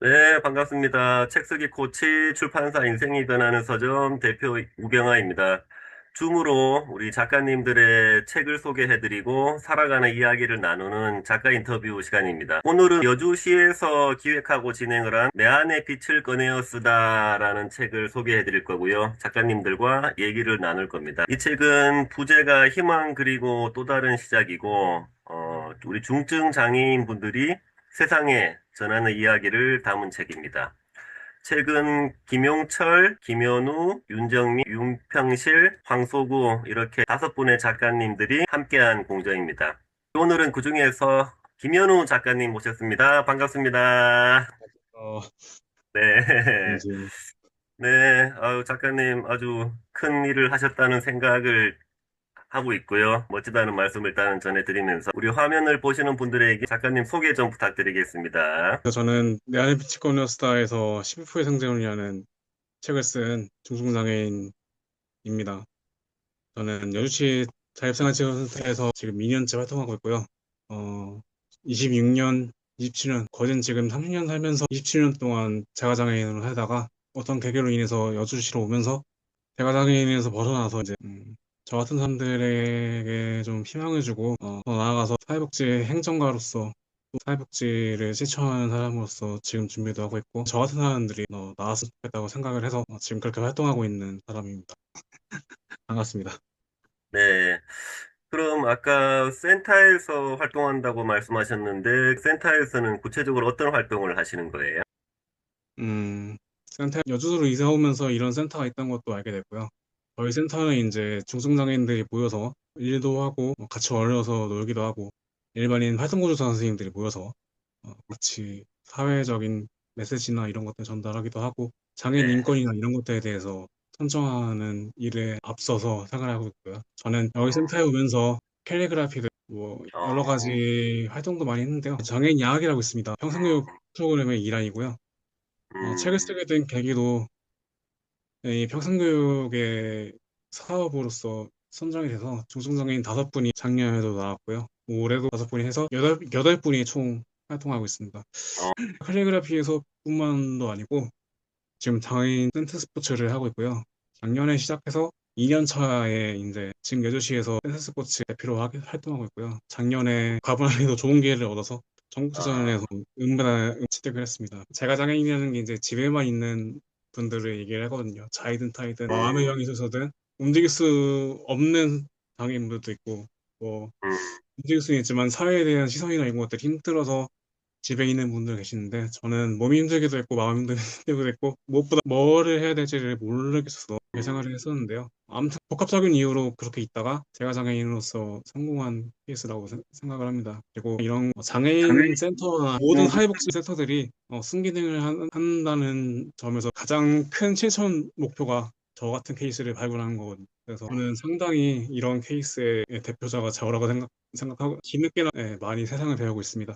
네, 반갑습니다. 책 쓰기 코치 출판사 인생이 변하는 서점 대표 우경아입니다. 줌으로 우리 작가님들의 책을 소개해드리고 살아가는 이야기를 나누는 작가 인터뷰 시간입니다. 오늘은 여주시에서 기획하고 진행을 한 내 안의 빛을 꺼내어 쓰다라는 책을 소개해드릴 거고요. 작가님들과 얘기를 나눌 겁니다. 이 책은 부제가 희망 그리고 또 다른 시작이고 어, 우리 중증 장애인 분들이 세상에 전하는 이야기를 담은 책입니다. 책은 김용철, 김현우, 윤정미, 윤평실, 황소구 이렇게 다섯 분의 작가님들이 함께한 공정입니다. 오늘은 그 중에서 김현우 작가님 모셨습니다. 반갑습니다. 어, 네. 네. 아유, 작가님 아주 큰 일을 하셨다는 생각을 하고 있고요. 멋지다는 말씀을 일단 전해드리면서 우리 화면을 보시는 분들에게 작가님 소개 좀 부탁드리겠습니다. 저는 내 빛이 꺼내었다에서 12%의 성장을위하는 책을 쓴 중증장애인입니다. 저는 여주시 자립생활지원센터에서 지금 2년째 활동하고 있고요. 어, 26년, 27년, 거진 지금 30년 살면서 27년 동안 자가장애인으로 살다가 어떤 계기로 인해서 여주시로 오면서 자가장애인에서 벗어나서 이제 음, 저 같은 사람들에게 좀 희망을 주고 어, 더 나아가서 사회복지 행정가로서 또 사회복지를 실천하는 사람으로서 지금 준비도 하고 있고 저 같은 사람들이 어, 나왔으면 좋겠다고 생각을 해서 어, 지금 그렇게 활동하고 있는 사람입니다. 반갑습니다. 네. 그럼 아까 센터에서 활동한다고 말씀하셨는데 센터에서는 구체적으로 어떤 활동을 하시는 거예요? 음, 센터 여주도로 이사 오면서 이런 센터가 있다는 것도 알게 됐고요. 저희 센터는 이제 중증장애인들이 모여서 일도 하고 뭐 같이 어울려서 놀기도 하고 일반인 활동구조사 선생님들이 모여서 어, 같이 사회적인 메시지나 이런 것들 전달하기도 하고 장애인 네. 인권이나 이런 것들에 대해서 선정하는 일에 앞서서 생활하고 있고요. 저는 여기 센터에 오면서 캘리그라피도 뭐 여러 어, 가지 활동도 많이 했는데요. 장애인 야학이라고 있습니다. 평생교육 프로그램의 일환이고요. 어, 책을 음, 쓰게 된 계기도 이 평생교육의 사업으로서 선정이 돼서 중증장애인 다섯 분이 작년에도 나왔고요. 올해도 다섯 분이 해서 여덟, 여덟 분이 총 활동하고 있습니다. 어, 칼리그라피에서 뿐만도 아니고 지금 장애인 센터 스포츠를 하고 있고요. 작년에 시작해서 2년 차에 이제 지금 여주시에서 센터 스포츠 대표로 하- 활동하고 있고요. 작년에 과분하게도 좋은 기회를 얻어서 전국체전에서 아, 은메달 취득을 했습니다. 제가 장애인이라는 게 이제 집에만 있는 분들을 얘기를 하거든요. 자이든 타이든 마음의 음, 병이 있어서든 움직일 수 없는 장애인분들도 있고 뭐 음, 움직일 수는 있지만 사회에 대한 시선이나 이런 것들이 힘들어서 집에 있는 분들 계시는데 저는 몸이 힘들기도 했고 마음이 힘들기도 했고 무엇보다 뭐를 해야 될지를 모르겠어서 생활을 했었는데요. 아무튼 복합적인 이유로 그렇게 있다가 제가 장애인으로서 성공한 케이스라고 생- 생각을 합니다. 그리고 이런 장애인 센터나 모든 사회복지 센터들이 어, 순기능을 한- 한다는 점에서 가장 큰 실천 목표가 저 같은 케이스를 발굴하는 거거든요. 그래서 저는 상당히 이런 케이스의 대표자가 저라고 생각, 생각하고 뒤늦게나 예, 많이 세상을 배우고 있습니다.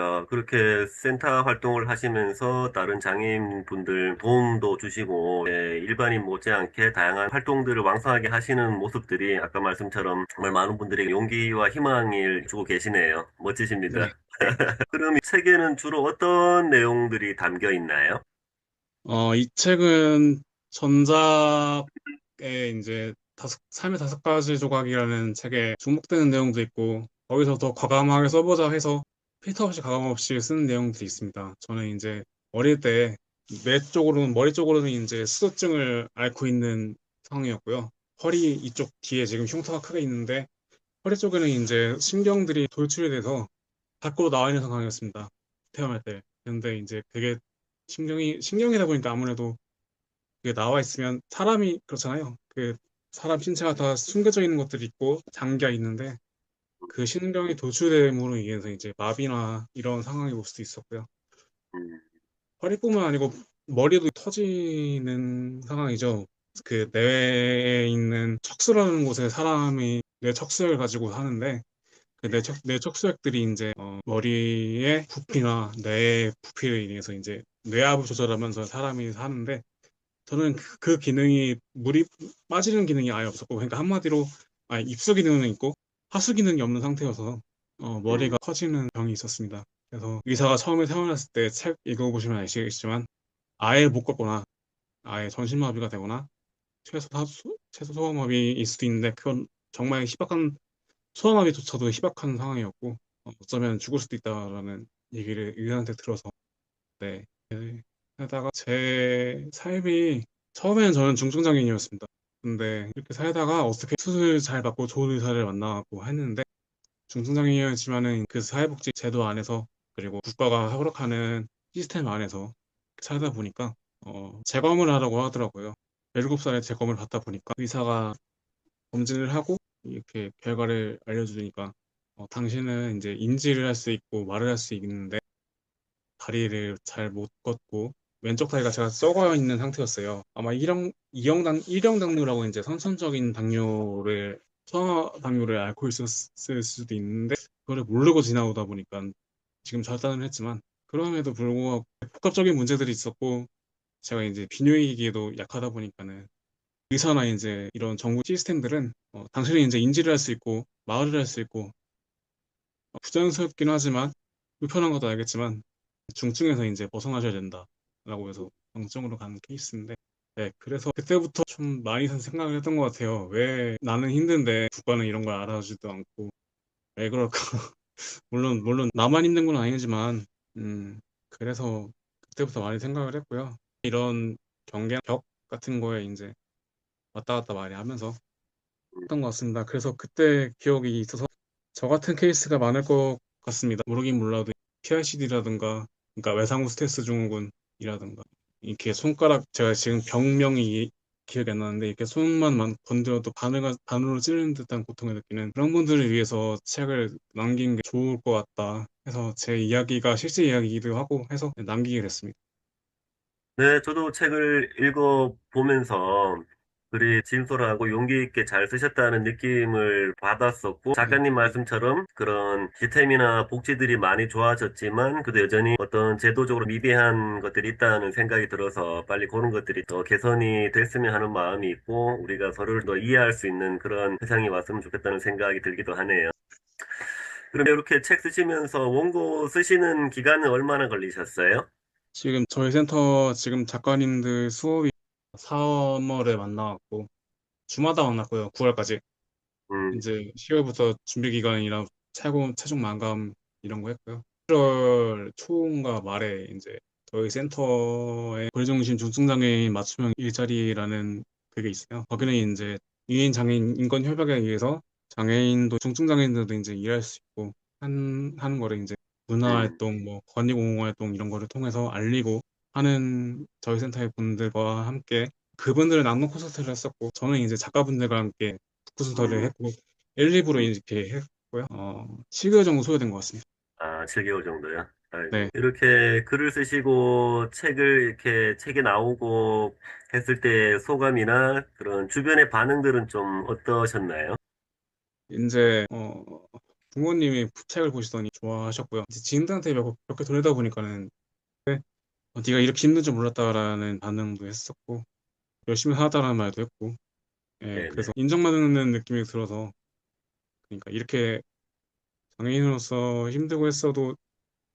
네. 음. 야, 그렇게 센터 활동을 하시면서 다른 장애인분들 도움도 주시고, 예, 일반인 못지않게 다양한 활동들을 왕성하게 하시는 모습들이 아까 말씀처럼 정말 많은 분들에게 용기와 희망을 주고 계시네요. 네. 멋지십니다. 그럼 이 책에는 주로 어떤 내용들이 담겨 있나요? 어, 이 책은 전작에 이제 다섯, 삶의 다섯 가지 조각이라는 책에 중복되는 내용도 있고, 거기서 더 과감하게 써보자 해서 필터 없이 가감 없이 쓰는 내용들이 있습니다. 저는 이제 어릴 때 뇌 쪽으로는, 머리 쪽으로는 이제 수도증을 앓고 있는 상황이었고요. 허리 이쪽 뒤에 지금 흉터가 크게 있는데, 허리 쪽에는 이제 신경들이 돌출이 돼서 밖으로 나와 있는 상황이었습니다. 태어날 때. 근데 이제 그게 신경이, 신경이다 보니까 아무래도 그게 나와 있으면 사람이 그렇잖아요. 그 사람 신체가 다 숨겨져 있는 것들이 있고 잠겨 있는데 그 신경이 도출됨으로 인해서 이제 마비나 이런 상황이 올 수도 있었고요. 음, 허리뿐만 아니고 머리도 터지는 상황이죠. 그 뇌에 있는 척수라는 곳에 사람이 뇌 척수액을 가지고 사는데 그 뇌, 척, 뇌 척수액들이 이제 어, 머리의 부피나 뇌의 부피를 인해서 이제 뇌압을 조절하면서 사람이 사는데 저는 그, 그 기능이 물이 빠지는 기능이 아예 없었고 그러니까 한마디로 아, 입수 기능은 있고 하수 기능이 없는 상태여서 어, 음, 머리가 커지는 병이 있었습니다. 그래서 의사가 처음에 태어났을 때 책 읽어보시면 아시겠지만 아예 못 걷거나 아예 전신마비가 되거나 최소 소, 최소 소아마비일 수도 있는데 그건 정말 희박한 소아마비조차도 희박한 상황이었고 어, 어쩌면 죽을 수도 있다라는 얘기를 의사한테 들어서 네 하다가 제 삶이 처음에는 저는 중증장애인이었습니다. 근데 이렇게 살다가 어떻게 수술 잘 받고 좋은 의사를 만나고 했는데 중증장애인이었지만은 그 사회복지 제도 안에서 그리고 국가가 허락하는 시스템 안에서 살다 보니까 어, 재검을 하라고 하더라고요. 17살에 재검을 받다 보니까 의사가 검진을 하고 이렇게 결과를 알려주니까 어, 당신은 이제 인지를 할 수 있고 말을 할 수 있는데 다리를 잘 못 걷고 왼쪽 다리가 제가 썩어 있는 상태였어요. 아마 1형, 2형 당, 1형 당뇨라고 이제 선천적인 당뇨를 소아 당뇨를 앓고 있었을 수도 있는데 그거를 모르고 지나오다 보니까 지금 절단을 했지만 그럼에도 불구하고 복합적인 문제들이 있었고 제가 이제 비뇨기기에도 약하다 보니까는 의사나 이제 이런 정부 시스템들은 어, 당신이 이제 인지를 할 수 있고 말을 할 수 있고 어, 부자연스럽긴 하지만 불편한 것도 알겠지만 중증에서 이제 벗어나셔야 된다 라고 해서 병정으로 가는 케이스인데 네 그래서 그때부터 좀 많이 생각을 했던 것 같아요 왜 나는 힘든데 국가는 이런 걸 알아주지도 않고 왜 그럴까 물론 물론 나만 힘든 건 아니지만 음 그래서 그때부터 많이 생각을 했고요 이런 경계벽 같은 거에 이제 왔다 갔다 많이 하면서 했던 것 같습니다. 그래서 그때 기억이 있어서 저 같은 케이스가 많을 것 같습니다. 모르긴 몰라도 PICD라든가 그러니까 외상후 스트레스 증후군 이라든가 이렇게 손가락 제가 지금 병명이 기억이 안 나는데 이렇게 손만 만- 건드려도 바늘, 바늘로 찌르는 듯한 고통을 느끼는 그런 분들을 위해서 책을 남긴 게 좋을 것 같다 해서 제 이야기가 실제 이야기이기도 하고 해서 남기게 됐습니다. 네, 저도 책을 읽어보면서 글이 진솔하고 용기 있게 잘 쓰셨다는 느낌을 받았었고, 작가님 말씀처럼 그런 시스템이나 복지들이 많이 좋아졌지만, 그래도 여전히 어떤 제도적으로 미비한 것들이 있다는 생각이 들어서 빨리 그런 것들이 더 개선이 됐으면 하는 마음이 있고, 우리가 서로를 더 이해할 수 있는 그런 세상이 왔으면 좋겠다는 생각이 들기도 하네요. 그럼 이렇게 책 쓰시면서 원고 쓰시는 기간은 얼마나 걸리셨어요? 지금 저희 센터 지금 작가님들 수업이 3월에 만나갖고 주마다 만났고요. 9월까지 음, 이제 10월부터 준비 기간이랑 최고 최종 마감 이런 거 했고요. 11월 초인가 말에 이제 저희 센터에 고려중심 중증장애인 맞춤형 일자리라는 그게 있어요. 거기는 이제 유인 장애인 인권 협약에 의해서 장애인도 중증장애인들도 이제 일할 수 있고 한 하는 거를 이제 문화활동, 뭐 권익옹호활동 이런 거를 통해서 알리고 하는 저희 센터의 분들과 함께 그분들은 악몽 콘서트를 했었고 저는 이제 작가분들과 함께 북구순서를 음. 했고 1, 2부로 이렇게 했고요. 어, 7개월 정도 소요된 것 같습니다. 아, 7개월 정도요? 아이고. 네. 이렇게 글을 쓰시고 책을 이렇게 책에 나오고 했을 때 소감이나 그런 주변의 반응들은 좀 어떠셨나요? 이제 어, 부모님이 책을 보시더니 좋아하셨고요. 이제 지인들한테 몇, 몇개 돌리다 보니까는 네, 어, 네가 이렇게 힘든 줄 몰랐다라는 반응도 했었고 열심히 하다라는 말도 했고 예, 네네. 그래서 인정받는 느낌이 들어서 그러니까 이렇게 장애인으로서 힘들고 했어도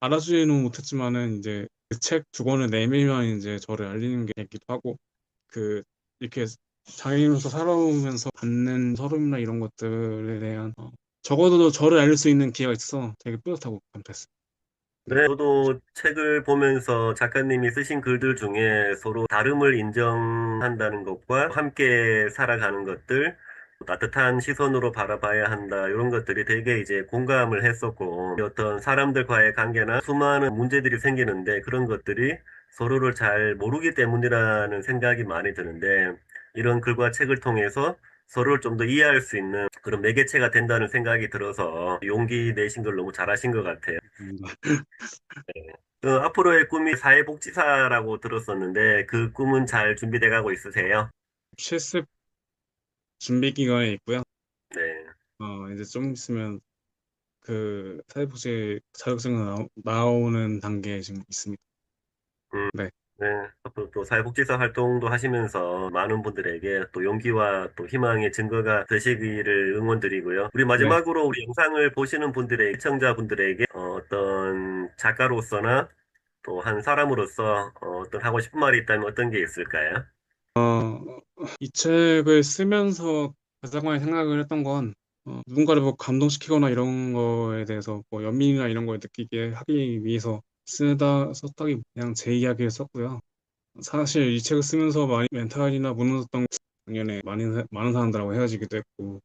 알아주지는 못했지만은 이제 그책두 권을 내밀면 이제 저를 알리는 게 되기도 하고 그 이렇게 장애인으로서 살아오면서 받는 서름이나 이런 것들에 대한 어, 적어도 저를 알릴 수 있는 기회가 있어서 되게 뿌듯하고 감사했어요. 네, 저도 책을 보면서 작가님이 쓰신 글들 중에 서로 다름을 인정한다는 것과 함께 살아가는 것들, 따뜻한 시선으로 바라봐야 한다, 이런 것들이 되게 이제 공감을 했었고, 어떤 사람들과의 관계나 수많은 문제들이 생기는데 그런 것들이 서로를 잘 모르기 때문이라는 생각이 많이 드는데, 이런 글과 책을 통해서 서로를 좀 더 이해할 수 있는 그런 매개체가 된다는 생각이 들어서 용기 내신 걸 너무 잘하신 것 같아요. 그 앞으로의 꿈이 사회복지사라고 들었었는데 그 꿈은 잘 준비돼 가고 있으세요? 실습 준비 기간에 있고요. 네. 어, 이제 좀 있으면 그 사회복지 자격증이 나오, 나오는 단계에 지금 있습니다. 음. 네. 네, 앞으로 또 사회복지사 활동도 하시면서 많은 분들에게 또 용기와 또 희망의 증거가 되시기를 응원드리고요. 우리 네. 마지막으로 우리 영상을 보시는 분들의, 시청자분들에게 어, 어떤 작가로서나 또 한 사람으로서 어, 어떤 하고 싶은 말이 있다면 어떤 게 있을까요? 어, 이 책을 쓰면서 가장 많이 생각을 했던 건 어, 누군가를 뭐 감동시키거나 이런 거에 대해서 뭐 연민이나 이런 걸 느끼게 하기 위해서 쓰다 썼다기 그냥 제 이야기를 썼고요. 사실 이 책을 쓰면서 많이 멘탈이나 무너졌던 작년에 많은 사- 많은 사람들하고 헤어지기도 했고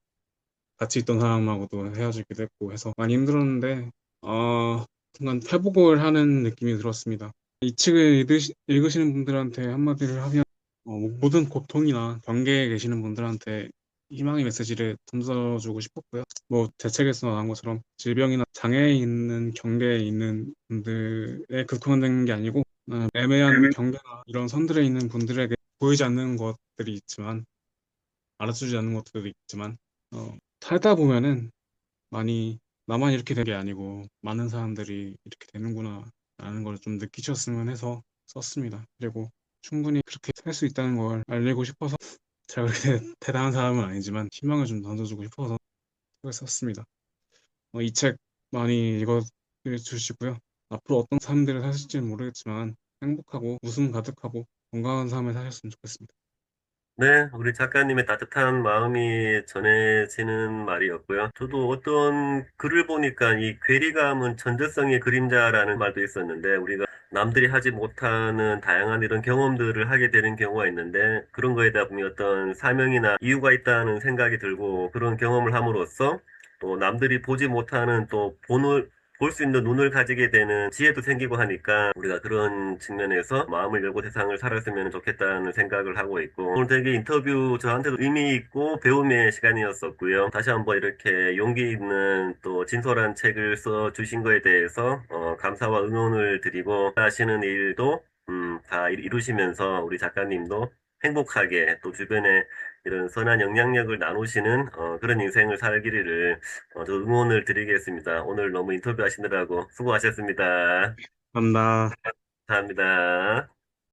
같이 있던 사람하고도 헤어지기도 했고 해서 많이 힘들었는데 어, 순간 회복을 하는 느낌이 들었습니다. 이 책을 읽으시, 읽으시는 분들한테 한마디를 하면 어, 모든 고통이나 경계에 계시는 분들한테 희망의 메시지를 던져주고 싶었고요. 뭐제 책에서 나온 것처럼 질병이나 장애에 있는 경계에 있는 분들에 극복하는 게 아니고 어, 애매한 경계나 이런 선들에 있는 분들에게 보이지 않는 것들이 있지만 알아주지 않는 것들도 있지만 어, 살다 보면은 많이 나만 이렇게 된 게 아니고 많은 사람들이 이렇게 되는구나 라는 걸 좀 느끼셨으면 해서 썼습니다. 그리고 충분히 그렇게 살 수 있다는 걸 알리고 싶어서 제가 그렇게 대단한 사람은 아니지만 희망을 좀 던져주고 싶어서 책을 썼습니다. 어, 이책 많이 읽어주시고요. 앞으로 어떤 삶들을 사실지는 모르겠지만 행복하고 웃음 가득하고 건강한 삶을 사셨으면 좋겠습니다. 네, 우리 작가님의 따뜻한 마음이 전해지는 말이었고요. 저도 어떤 글을 보니까 이 괴리감은 천재성의 그림자라는 말도 있었는데, 우리가 남들이 하지 못하는 다양한 이런 경험들을 하게 되는 경우가 있는데, 그런 거에다 보면 어떤 사명이나 이유가 있다는 생각이 들고, 그런 경험을 함으로써 또 남들이 보지 못하는 또 본을 볼 수 있는 눈을 가지게 되는 지혜도 생기고 하니까 우리가 그런 측면에서 마음을 열고 세상을 살았으면 좋겠다는 생각을 하고 있고 오늘 되게 인터뷰 저한테도 의미 있고 배움의 시간이었었고요. 다시 한번 이렇게 용기 있는 또 진솔한 책을 써 주신 거에 대해서 어, 감사와 응원을 드리고 하시는 일도 음, 다 이루시면서 우리 작가님도 행복하게 또 주변에 이런 선한 영향력을 나누시는 어, 그런 인생을 살기를 어, 저 응원을 드리겠습니다. 오늘 너무 인터뷰 하시느라고 수고하셨습니다. 감사합니다. 감사합니다.